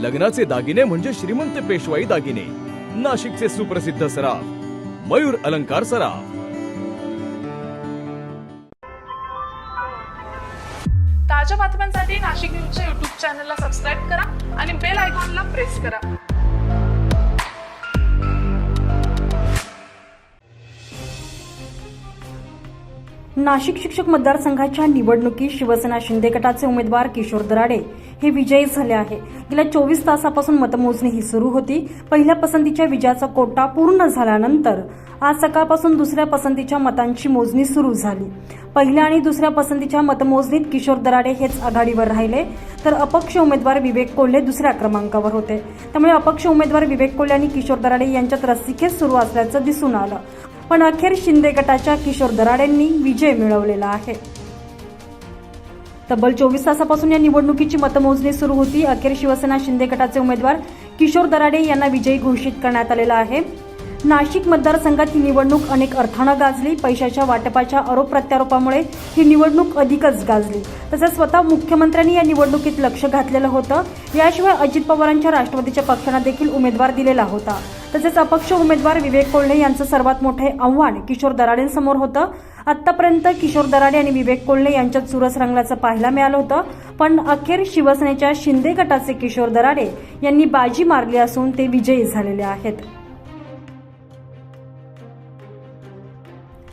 लग्नाचे दागिने म्हणजे श्रीमंत पेशवाई दागिने. नाशिकचे सुप्रसिद्ध सराफ मयूर अलंकार सराफ. ताज्या बातम्यांसाठी नाशिक न्यूजच्या युट्यूब चॅनलला सबस्क्राईब करा आणि बेल आयकॉनला प्रेस करा. नाशिक शिक्षक मतदारसंघाच्या निवडणुकीत शिवसेना शिंदे गटाचे उमेदवार किशोर दराडे हे विजयी झाले आहे. गेल्या चोवीस तासापासून मतमोजणी ही सुरू होती. पहिल्या पसंतीच्या विजयाचा कोटा पूर्ण झाल्यानंतर आज सकाळपासून दुसऱ्या पसंतीच्या मतांची मोजणी सुरू झाली. पहिल्या आणि दुसऱ्या पसंतीच्या मतमोजणीत किशोर दराडे हेच आघाडीवर राहिले. तर अपक्ष उमेदवार विवेक कोल्हे दुसऱ्या क्रमांकावर होते. त्यामुळे अपक्ष उमेदवार विवेक कोल्हे आणि किशोर दराडे यांच्यात रस्सीखेच सुरू असल्याचं दिसून आलं. पण अखेर शिंदे गटाच्या किशोर दराडेंनी विजय मिळवलेला आहे. तब्बल चोवीस तासापासून या निवडणुकीची मतमोजणी सुरू होती. अखेर शिवसेना शिंदे गटाचे उमेदवार किशोर दराडे यांना विजयी घोषित करण्यात आलेला आहे. नाशिक मतदारसंघात ही निवडणूक अनेक अर्थानं गाजली. पैशाच्या वाटपाच्या आरोप प्रत्यारोपामुळे ही निवडणूक अधिकच गाजली. तसंच स्वतः मुख्यमंत्र्यांनी या निवडणुकीत लक्ष घातलेलं होतं. याशिवाय अजित पवारांच्या राष्ट्रवादीच्या पक्षांना देखील उमेदवार दिलेला होता. तसेच अपक्ष उमेदवार विवेक कोल्हे यांचं सर्वात मोठे आव्हान किशोर दराडेंसमोर होतं. आतापर्यंत किशोर दराडे आणि विवेक कोल्हे यांच्यात चुरस रंगल्याचं पाहायला मिळालं होतं. पण अखेर शिवसेनेच्या शिंदे गटाचे किशोर दराडे यांनी बाजी मारली असून ते विजयी झालेले आहेत.